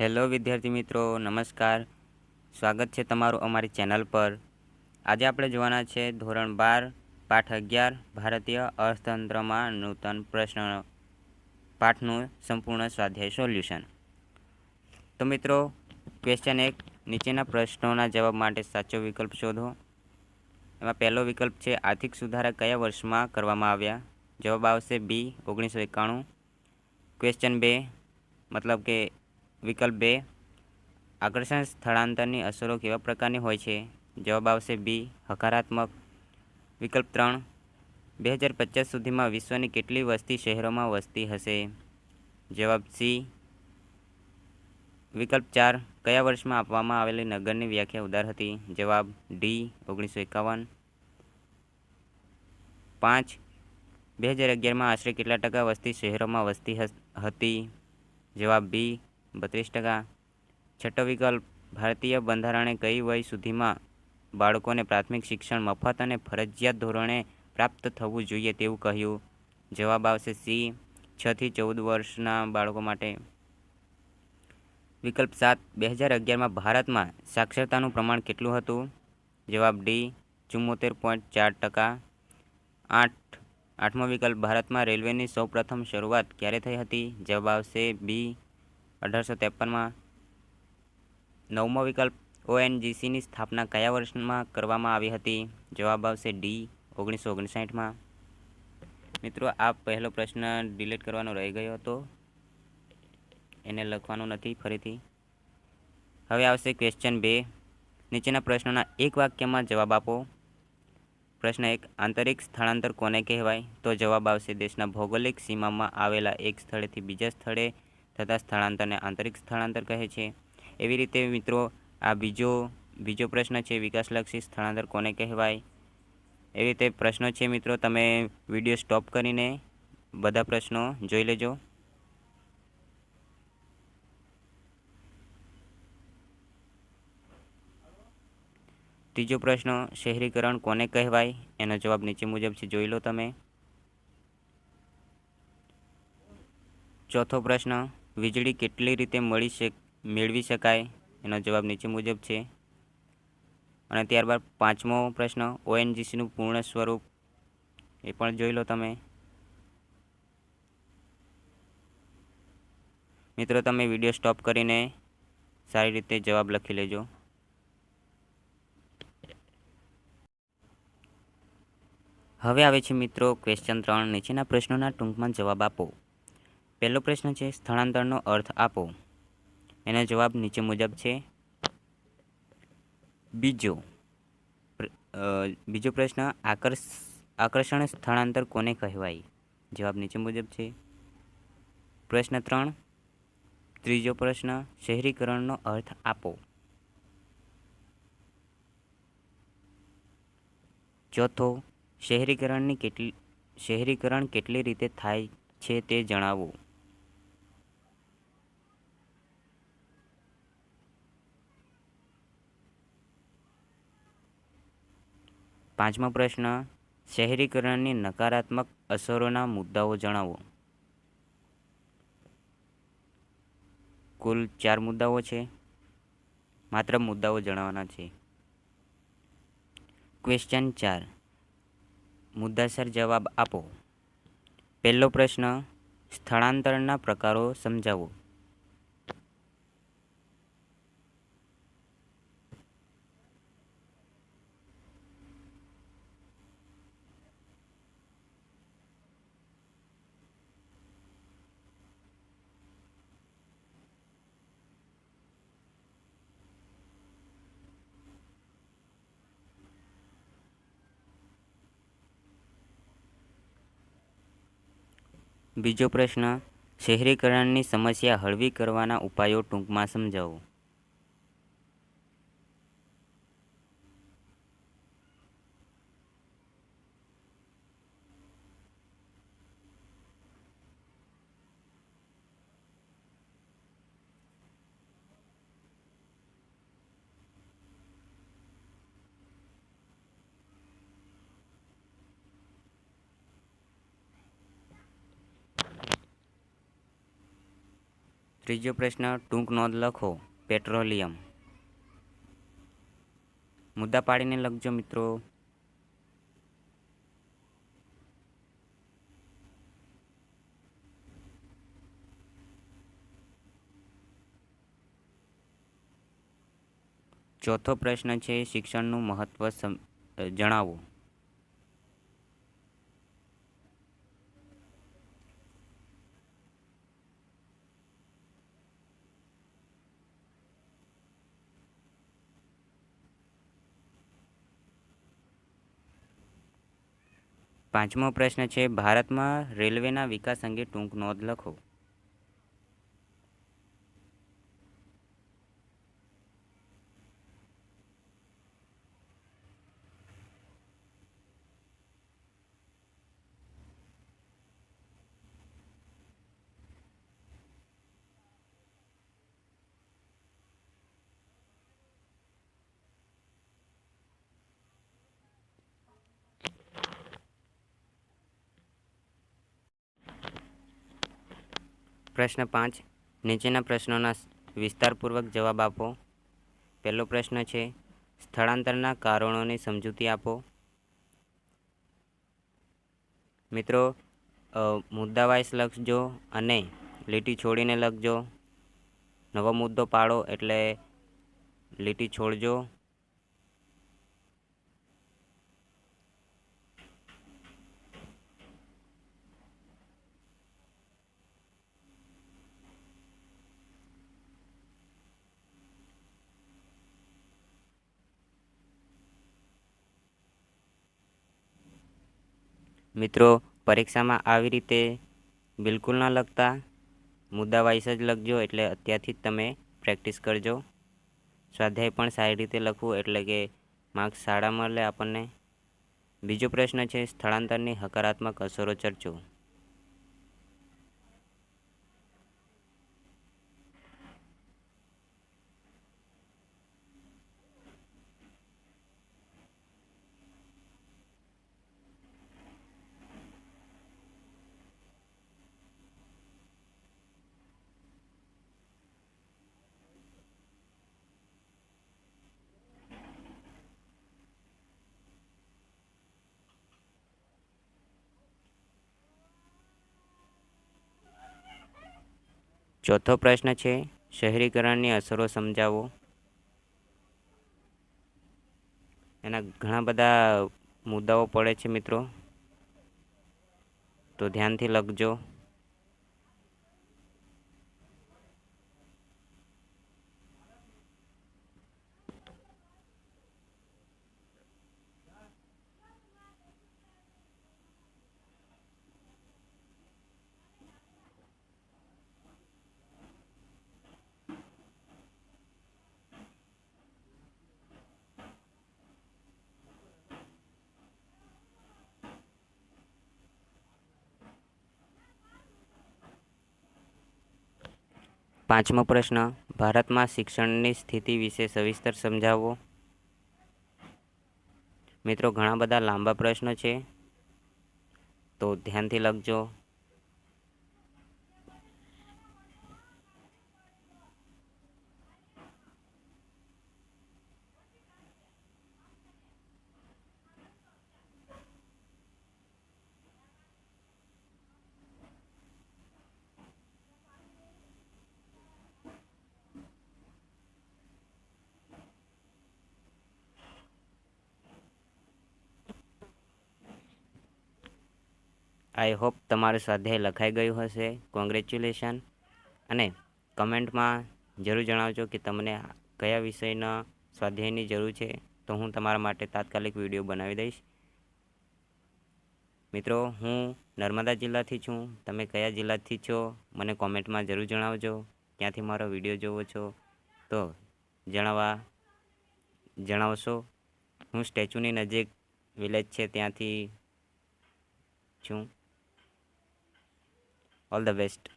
Hello વિદ્યાર્થી મિત્રો, નમસ્કાર. સ્વાગત છે તમારું અમારી ચેનલ પર. આજે આપણે જોવાના છે ધોરણ બાર, પાઠ અગિયાર, ભારતીય અર્થતંત્રમાં નૂતન પ્રશ્ન પાઠનું સંપૂર્ણ સ્વાધ્યાય સોલ્યુશન. તો મિત્રો ક્વેશ્ચન એક, નીચેના પ્રશ્નોના જવાબ માટે સાચો વિકલ્પ શોધો. એમાં પહેલો વિકલ્પ છે, આર્થિક સુધારા કયા વર્ષમાં કરવામાં આવ્યા? જવાબ આવશે બી, ઓગણીસો એકાણું. ક્વેશ્ચન બે, મતલબ કે વિકલ્પ બે, આકર્ષણ સ્થળાંતરની અસરો કેવા પ્રકારની હોય છે? જવાબ આવશે બી, હકારાત્મક. વિકલ્પ ત્રણ બે હજાર પચાસ સુધીમાં વિશ્વની કેટલી વસ્તી શહેરોમાં વસ્તી હશે? જવાબ સી, વિકલ્પ ચાર, કયા વર્ષમાં આપવામાં આવેલી નગરની વ્યાખ્યા ઉદાર હતી? જવાબ ડી, ઓગણીસો એકાવન. પાંચ બે હજાર અગિયારમાં આશરે કેટલા ટકા વસ્તી શહેરોમાં વસ્તી હતી? જવાબ બી બત્રીસ ટકા. છઠ્ઠો વિકલ્પ, ભારતીય બંધારણે કઈ વય સુધીમાં બાળકોને પ્રાથમિક શિક્ષણ, મફત અને ફરજિયાત ધોરણે પ્રાપ્ત થવું જોઈએ તેવું કહ્યું. જવાબ આવશે સી છથી ચૌદ વર્ષના બાળકો માટે. વિકલ્પ સાત, બે હજાર અગિયારમાં ભારતમાં સાક્ષરતાનું પ્રમાણ કેટલું હતું? જવાબ ડી, ચુમ્મોતેર પોઈન્ટ ચાર ટકા. આઠ, આઠમો વિકલ્પ, ભારતમાં રેલવેની સૌપ્રથમ શરૂઆત ક્યારે થઈ હતી? જવાબ આવશે બી અઢારસો ત્રેપનમાં નવમો વિકલ્પ ઓએનજીસીની સ્થાપના કયા વર્ષમાં કરવામાં આવી હતી? જવાબ આવશે ડી, ઓગણીસો ઓગણસાઠમાં. મિત્રો, આ પહેલો પ્રશ્ન ડિલીટ કરવાનો રહી ગયો હતો. એને લખવાનું નથી ફરીથી. હવે આવશે ક્વેશ્ચન બે. નીચેના પ્રશ્નોના એક વાક્યમાં જવાબ આપો. પ્રશ્ન એક, આંતરિક સ્થળાંતર કોને કહેવાય? તો જવાબ આવશે દેશના ભૌગોલિક સીમામાં આવેલા એક સ્થળેથી બીજા સ્થળે થતા સ્થળાંતરને આંતરિક સ્થળાંતર કહે છે. એવી રીતે મિત્રો, આ બીજો બીજો પ્રશ્ન છે વિકાસલક્ષી સ્થળાંતર કોને કહેવાય? એવી રીતે પ્રશ્નો છે મિત્રો, તમે વીડિયો સ્ટોપ કરીને બધા પ્રશ્નો જોઈ લેજો. ત્રીજો પ્રશ્ન, શહેરીકરણ કોને કહેવાય? એનો જવાબ નીચે મુજબ છે, જોઈ લો તમે. ચોથો પ્રશ્ન વીજળી કેટલી રીતે મળી શક, મેળવી શકાય? એનો જવાબ નીચે મુજબ છે. અને ત્યારબાદ પાંચમો પ્રશ્ન, ઓએનજીસીનું પૂર્ણ સ્વરૂપ. એ પણ જોઈ લો તમે. મિત્રો, તમે વીડિયો સ્ટોપ કરીને સારી રીતે જવાબ લખી લેજો. હવે આવે છે મિત્રો, ક્વેશ્ચન ત્રણ. નીચેના પ્રશ્નોના ટૂંકમાં જવાબ આપો. પહેલો પ્રશ્ન છે, સ્થળાંતરનો અર્થ આપો. એનો જવાબ નીચે મુજબ છે. બીજો બીજો પ્રશ્ન, આકર્ષ, આકર્ષણ સ્થળાંતર કોને કહેવાય? જવાબ નીચે મુજબ છે. પ્રશ્ન ત્રણ. ત્રીજો પ્રશ્ન, શહેરીકરણનો અર્થ આપો. ચોથો, શહેરીકરણની કેટલી, શહેરીકરણ કેટલી રીતે થાય છે તે જણાવો. પાંચમો પ્રશ્ન, શહેરીકરણની નકારાત્મક અસરોના મુદ્દાઓ જણાવો. કુલ ચાર મુદ્દાઓ છે. માત્ર મુદ્દાઓ જણાવવાના છે. ક્વેશ્ચન ચાર. મુદ્દાસર જવાબ આપો. પહેલો પ્રશ્ન, સ્થળાંતરના પ્રકારો સમજાવો. બીજો પ્રશ્ન શહેરીકરણની સમસ્યા હળવી કરવાના ઉપાયો ટૂંકમાં સમજાવો. ત્રીજો પ્રશ્ન, ટૂંક નોંધ લખો. પેટ્રોલિયમ. મુદ્દા પાડીને લખજો મિત્રો. ચોથો પ્રશ્ન છે, શિક્ષણનું મહત્વ જણાવો. પાંચમો પ્રશ્ન છે ભારતમાં રેલવેના વિકાસ અંગે ટૂંક નોંધ લખો. પ્રશ્ન પાંચ. નીચેના પ્રશ્નોના વિસ્તારપૂર્વક જવાબ આપો. પહેલો પ્રશ્ન છે, સ્થળાંતરના કારણોની સમજૂતી આપો. મિત્રો મુદ્દાવાઇઝ મુદ્દા વાઇઝ લખજો અને લીટી છોડીને લખજો. નવો મુદ્દો પાડો એટલે લીટી છોડજો. મિત્રો, પરીક્ષામાં આવી રીતે બિલકુલ ન લખતા. મુદ્દા વાઇસ જ લખજો, એટલે અત્યારથી જ તમે પ્રેક્ટિસ કરજો. સ્વાધ્યાય પણ સારી રીતે લખવું, એટલે કે માર્ક્સ સારા મળે આપણને. બીજો પ્રશ્ન છે, સ્થળાંતરની હકારાત્મક અસરો ચર્ચો. ચોથો પ્રશ્ન છે, શહેરીકરણની અસરો સમજાવો. એના ઘણા બધા મુદ્દાઓ પડે છે મિત્રો. તો ધ્યાનથી લખજો. પાંચમો પ્રશ્ન, ભારતમાં શિક્ષણની સ્થિતિ વિશે સવિસ્તર સમજાવો. મિત્રો, ઘણા બધા લાંબા પ્રશ્નો છે, તો ધ્યાનથી લખજો. આઈ હોપ તમારું સ્વાધ્યાય લખાઈ ગયું હશે. કોંગ્રેચ્યુલેશન અને કમેન્ટમાં જરૂર જણાવજો કે તમને કયા વિષયના સ્વાધ્યાયની જરૂર છે. તો હું તમારા માટે તાત્કાલિક વીડિયો બનાવી દઈશ. મિત્રો, હું નર્મદા જિલ્લાથી છું. તમે કયા જિલ્લાથી છો? મને કોમેન્ટમાં જરૂર જણાવજો. ક્યાંથી મારો વીડિયો જોવો છો? તો જણાવવા જણાવશો. હું સ્ટેચ્યુની નજીક વિલેજ છે, ત્યાંથી છું. All the best.